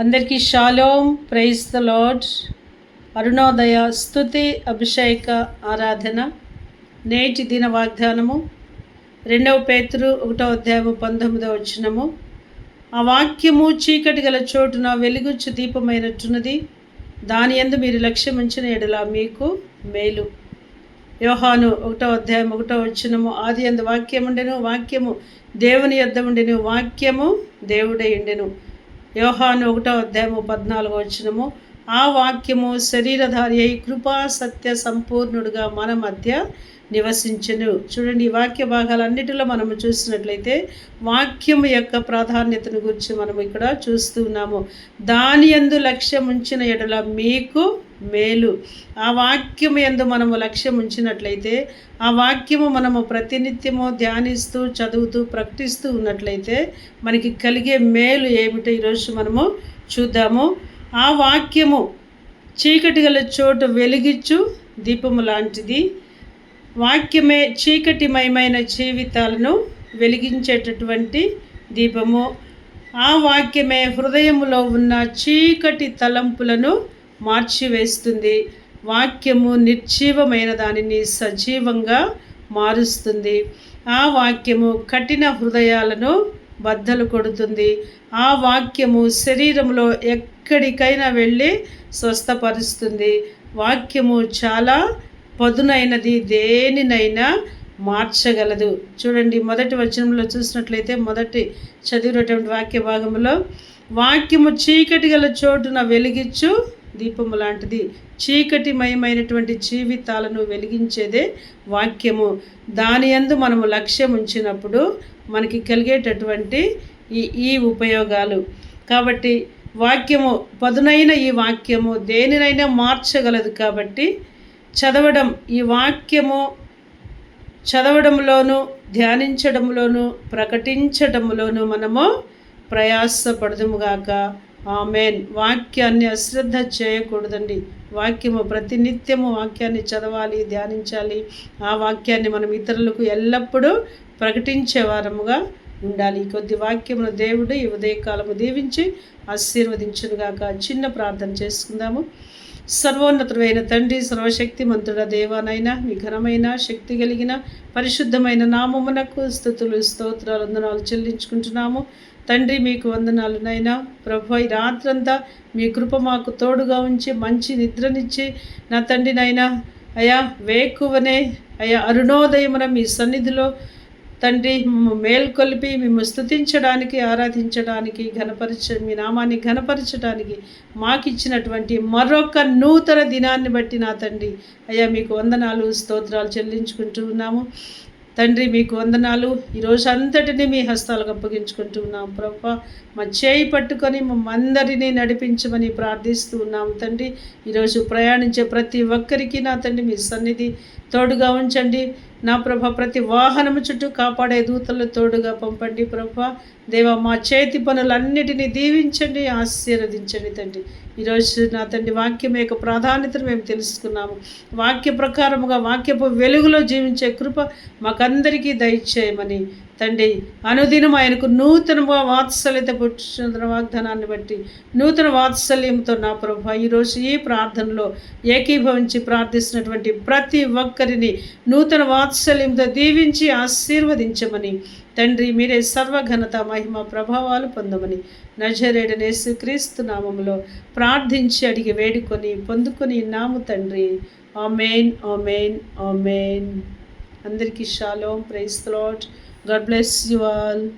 అందరికీ shalom praise the lord. Arunodaya స్థుతి అభిషేక ఆరాధన. నేటి దిన వాగ్దానము. రెండవ పేతురు ఒకటో అధ్యాయము పంతొమ్మిదవ వచ్చినము ఆ వాక్యము చీకటి గల చోటున వెలుగుచ్చు దీపమైనట్టున్నది. దాని ఎందు మీరు లక్ష్యం ఉంచిన ఎడల మీకు మేలు. యోహాను ఒకటో అధ్యాయం ఒకటో వచ్చినము ఆది ఎందు వాక్యం ఉండెను వాక్యము దేవుని యొద్ద ఉండెను వాక్యము దేవుడై ఉండెను. యోహాను ఒకటో అధ్యాయము పద్నాలుగో వచ్చినము ఆ వాక్యము శరీరధారి అయి కృపా సత్య సంపూర్ణుడుగా మన మధ్య నివసించను. చూడండి ఈ వాక్య భాగాలన్నిటిలో మనము చూసినట్లయితే వాక్యము యొక్క ప్రాధాన్యతను గురించి మనం ఇక్కడ చూస్తూ ఉన్నాము. దాని ఎందు లక్ష్యం ఉంచిన ఎడల మీకు మేలు. ఆ వాక్యము ఎందు మనము లక్ష్యం ఉంచినట్లయితే ఆ వాక్యము మనము ప్రతినిత్యము ధ్యానిస్తూ చదువుతూ ప్రకటిస్తూ ఉన్నట్లయితే మనకి కలిగే మేలు ఏమిటో ఈరోజు మనము చూద్దాము. ఆ వాక్యము చీకటి గల చోటు వెలిగిచ్చు దీపము లాంటిది. వాక్యమే చీకటిమయమైన జీవితాలను వెలిగించేటటువంటి దీపము. ఆ వాక్యమే హృదయములో ఉన్న చీకటి తలంపులను మార్చివేస్తుంది. వాక్యము నిర్జీవమైన దానిని సజీవంగా మారుస్తుంది. ఆ వాక్యము కఠిన హృదయాలను బద్దలు కొడుతుంది. ఆ వాక్యము శరీరంలో ఎక్కడికైనా వెళ్ళి స్వస్థపరుస్తుంది. వాక్యము చాలా పదునైనది దేనినైనా మార్చగలదు. చూడండి మొదటి వచనంలో చూసినట్లయితే మొదటి చదివినటువంటి వాక్య భాగంలో వాక్యము చీకటి గల చోటున వెలిగించు దీపము లాంటిది. చీకటిమయమైనటువంటి జీవితాలను వెలిగించేదే వాక్యము. దాని అందు మనము లక్ష్యం ఉంచినప్పుడు మనకి కలిగేటటువంటి ఈ ఈ ఉపయోగాలు. కాబట్టి వాక్యము పదునైన ఈ వాక్యము దేనినైనా మార్చగలదు కాబట్టి చదవడం ఈ వాక్యము చదవడంలోను ధ్యానించడంలోను ప్రకటించడంలోను మనము ప్రయాసపడదుముగాక ఆమెన్. వాక్యాన్ని అశ్రద్ధ చేయకూడదండి. వాక్యము ప్రతినిత్యము వాక్యాన్ని చదవాలి ధ్యానించాలి. ఆ వాక్యాన్ని మనం ఇతరులకు ఎల్లప్పుడూ ప్రకటించేవారముగా ఉండాలి. కొద్ది వాక్యమును దేవుడు ఈ ఉదయకాలము దీవించి ఆశీర్వదించునుగాక చిన్న ప్రార్థన చేసుకుందాము. సర్వోన్నతుడైన తండ్రి సర్వశక్తి మంతుడ దేవానైనా మీ ఘనమైన శక్తి కలిగిన పరిశుద్ధమైన నామమునకు స్థుతులు స్తోత్రాలు వందనాలు చెల్లించుకుంటున్నాము. తండ్రి మీకు వందనాలు నైనా ప్రభు ఈ రాత్రంతా మీ కృప మాకు తోడుగా ఉంచి మంచి నిద్రనిచ్చి నా తండ్రి నైనా అయా వేకువనే అయా అరుణోదయమున మీ సన్నిధిలో తండ్రి మేల్కొల్పి మేము స్థుతించడానికి ఆరాధించడానికి ఘనపరచ మీ నామాన్ని ఘనపరచడానికి మాకు ఇచ్చినటువంటి మరొక నూతన దినాన్ని బట్టి నా తండ్రి. అయ్యా మీకు వందనాలు స్తోత్రాలు చెల్లించుకుంటూ ఉన్నాము. తండ్రి మీకు వందనాలు. ఈరోజు అంతటిని మీ హస్తాలకు అప్పగించుకుంటూ ఉన్నాం. ప్రభ మా చేయి పట్టుకొని మమ్మందరినీ నడిపించమని ప్రార్థిస్తూ ఉన్నాం తండ్రి. ఈరోజు ప్రయాణించే ప్రతి ఒక్కరికి నా తండ్రి మీ సన్నిధి తోడుగా ఉంచండి. నా ప్రభ ప్రతి వాహనము చుట్టూ కాపాడే దూతలు తోడుగా పంపండి ప్రభ. దేవ మా చేతి పనులన్నిటినీ దీవించండి ఆశీర్వదించండి తండ్రి. ఈరోజు నా తండ్రి వాక్యం యొక్క ప్రాధాన్యతను మేము తెలుసుకున్నాము. వాక్య ప్రకారముగా వాక్యపు వెలుగులో జీవించే కృప మాకందరికీ దయచేయమని తండ్రి. అనుదినం ఆయనకు నూతన వాత్సల్యత పుట్టిన వాగ్దానాన్ని బట్టి నూతన వాత్సల్యంతో నా ప్రభు ఈరోజు ఈ ప్రార్థనలో ఏకీభవించి ప్రార్థిస్తున్నటువంటి ప్రతి ఒక్కరిని నూతన వాత్సల్యంతో దీవించి ఆశీర్వదించమని తండ్రి మీరే సర్వఘనత మహిమ ప్రభావాలు పొందమని నజరేడనేసు క్రీస్తు నామములో ప్రార్థించి అడిగి వేడుకొని పొందుకొని నాము తండ్రి. Amen amen amen. అందరికీ shalom praise lord God bless you all.